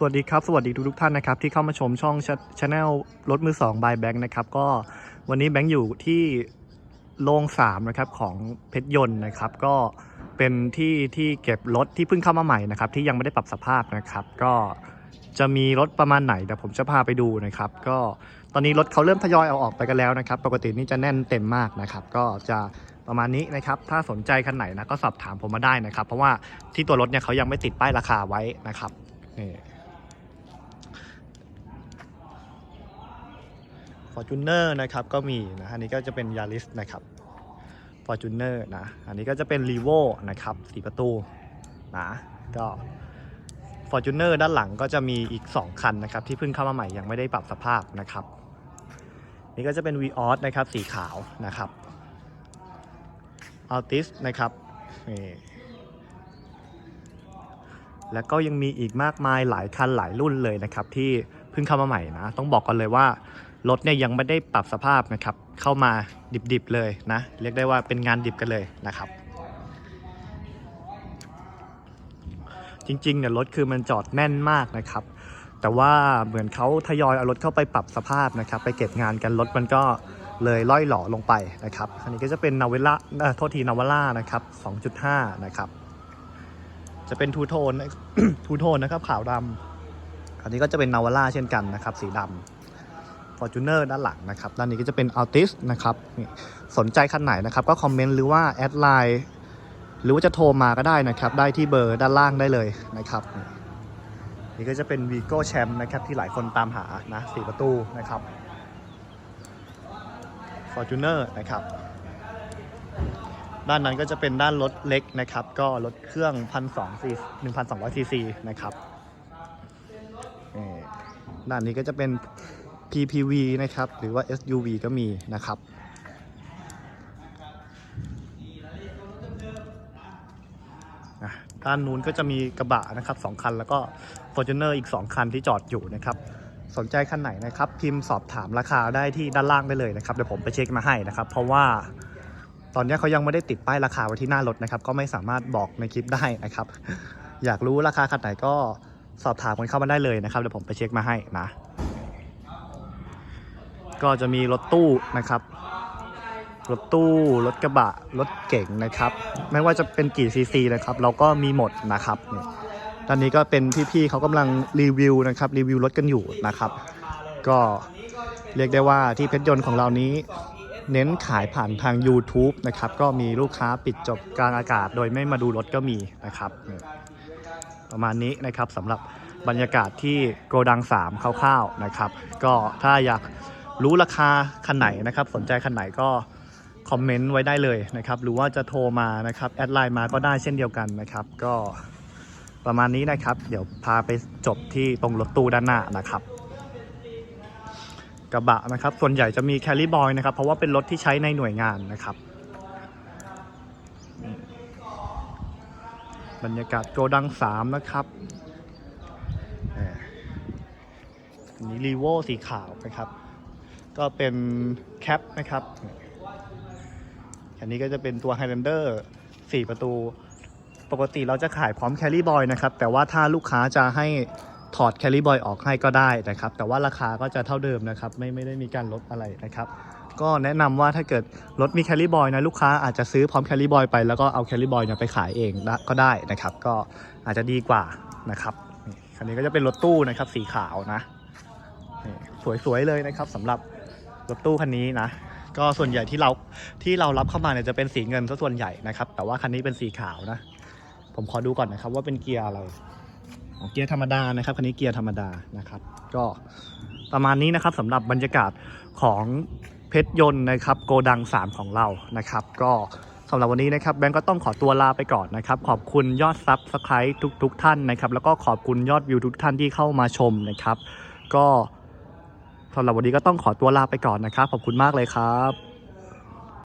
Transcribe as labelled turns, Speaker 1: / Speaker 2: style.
Speaker 1: สวัสดีครับ สวัสดีทุกทุกท่านนะครับ ที่เข้ามาชมช่องชาแนลรถมือ2 by Bank นะครับ ก็วันนี้แบงค์อยู่ที่โรง3นะครับของเพชรยนต์นะครับ ก็เป็นที่ที่เก็บรถที่เพิ่งเข้ามาใหม่นะครับ ที่ยังไม่ได้ปรับสภาพนะครับ ก็จะมีรถประมาณไหนเดี๋ยวผมจะพาไปดูนะครับ ก็ตอนนี้รถเขาเริ่มทยอยเอาออกไปกันแล้วนะครับ ปกตินี่จะแน่นเต็มมากนะครับ ก็จะประมาณนี้นะครับ ถ้าสนใจคันไหนนะก็สอบถามผมมาได้นะครับ เพราะว่าที่ตัวรถเนี่ยเขายังไม่ติดป้ายราคาไว้นะครับนี่ Fortuner นะครับก็มีนะอันนี้ก็จะเป็น Yaris นะครับ Fortuner นะอันนี้ก็จะเป็น r e v o นะครับสีประตูนะก็ Fortuner ด้านหลังก็จะมีอีก 2 คันนะครับที่เพิ่งเข้ามาใหม่ยังไม่ได้ปรับสภาพนะครับ นี่ก็จะเป็น Vios นะครับสีขาวนะครับ Altis นะครับนี่แล้วก็ยังมีอีกมากมายหลายคันหลายรุ่นเลยนะครับที่เพิ่งเข้ามาใหม่นะ ต้องบอกกันเลยว่า รถเนี่ยยังไม่ได้ปรับสภาพนะครับ เข้ามาดิบๆเลยนะ เรียกได้ว่าเป็นงานดิบกันเลยนะครับ จริงๆเนี่ยรถคือมันจอดแน่นมากนะครับ แต่ว่าเหมือนเขาทยอยเอารถเข้าไปปรับสภาพนะครับ ไปเก็บงานกันรถมันก็เลยล่อยหล่อลงไปนะครับ อันนี้ก็จะเป็นนาวเวล่าโทษทีนาวล่านะครับ 2.5 นะครับ จะเป็นทูโทนทูโทนนะครับขาวดำอันนี้ก็จะเป็นนาวล่าเช่นกันนะครับ สีดำ Fortuner ด้านหลังนะครับ ด้านนี้ก็จะเป็น Altis นะครับนี่สนใจคันไหนนะครับ ก็คอมเมนต์หรือว่าแอดไลน์หรือว่าจะโทรมาก็ได้นะครับ ได้ที่เบอร์ด้านล่างได้เลยนะครับ นี่ก็จะเป็น Vigo Champ นะครับ ที่หลายคนตามหานะสี่ประตูนะครับ Fortuner นะครับ ด้านนั้นก็จะเป็นด้านรถเล็กนะครับ ก็รถเครื่อง1,200ซี1,200ซีซีนะครับนี่ด้านนี้ก็จะเป็น PPV นะครับ หรือว่า SUV ก็มีนะครับ ด้านนู้นก็จะมีกระบะนะครับสองคันแล้วก็ Fortuner อีก 2 คันที่จอดอยู่นะครับ สนใจคันไหนนะครับ พิมพ์สอบถามราคาได้ที่ด้านล่างได้เลยนะครับ เดี๋ยวผมไปเช็คมาให้นะครับ เพราะว่าตอนนี้เขายังไม่ได้ติดป้ายราคาไว้ที่หน้ารถนะครับ ก็ไม่สามารถบอกในคลิปได้นะครับ อยากรู้ราคาคันไหนก็สอบถามกันเข้ามาได้เลยนะครับ เดี๋ยวผมไปเช็คมาให้นะ ก็จะมีรถตู้นะครับ รถตู้ รถกระบะ รถเก๋งนะครับ ไม่ว่าจะเป็นกี่ซีซีนะครับ เราก็มีหมดนะครับนี่ตอนนี้ก็เป็นพี่ๆเขากำลังรีวิวนะครับรีวิวรถกันอยู่นะครับ ก็เรียกได้ว่าที่เพชรยนต์ของเรานี้ เน้นขายผ่านทาง YouTube นะครับ ก็มีลูกค้าปิดจบกลางอากาศ โดยไม่มาดูรถก็มีนะครับ ประมาณนี้นะครับสำหรับบรรยากาศที่โกดัง 3คร่าวๆนะครับ ก็ถ้าอยาก รู้ราคาคันไหนนะครับ สนใจคันไหนก็คอมเมนต์ไว้ได้เลยนะครับหรือว่าจะโทรมานะครับแอดไลน์มาก็ได้เช่นเดียวกันนะครับ ก็ประมาณนี้นะครับ เดี๋ยวพาไปจบที่ตรงรถตู้ด้านหน้านะครับ กระบะนะครับ ส่วนใหญ่จะมีแคล r ีบอยนะครับ เพราะว่าเป็นรถที่ใช้ในหน่วยงานนะครับ บรรยากาศโกดังสามนะครับอันนี้รีโวสีขาวนะครับ ก็เป็นแคปนะครับอันนี้ก็จะเป็นตัว Highlander 4 ประตู ปกติเราจะขายพร้อมแคล r ี b บอยนะครับ แต่ว่าถ้าลูกค้าจะให้ถอดแคล r ี b บอยออกให้ก็ได้นะครับ แต่ว่าราคาก็จะเท่าเดิมนะครับ ไม่ไม่ได้มีการลดอะไรนะครับ ก็แนะนำว่าถ้าเกิดรถมีแคล r ี b บอยนะลูกค้าอาจจะซื้อพร้อมแคล r ี b บอยไปแล้วก็เอาแคล r ี b บอยเนี่ยไปขายเองก็ได้นะครับ ก็อาจจะดีกว่านะครับคันนี้ก็จะเป็นรถตู้นะครับสีขาวนะสวยๆเลยนะครับสำหรับ รถตู้คันนี้นะ ก็ส่วนใหญ่ที่เราที่เรารับเข้ามาเนี่ยจะเป็นสีเงินซะส่วนใหญ่นะครับ แต่ว่าคันนี้เป็นสีขาวนะ ผมขอดูก่อนนะครับว่าเป็นเกียร์อะไรเกียร์ธรรมดานะครับคันนี้เกียร์ธรรมดานะครับ ก็ประมาณนี้นะครับสำหรับบรรยากาศของเพชรยนต์นะครับโกดัง 3 ของเรานะครับ ก็สำหรับวันนี้นะครับแบงก์ก็ต้องขอตัวลาไปก่อนนะครับ ขอบคุณยอดซับสไครต์ทุก ๆ ท่านนะครับ แล้วก็ขอบคุณยอดวิวทุกท่านที่เข้ามาชมนะครับ ก็ สำหรับวันนี้ก็ต้องขอตัวลาไปก่อนนะครับ ขอบคุณมากเลยครับ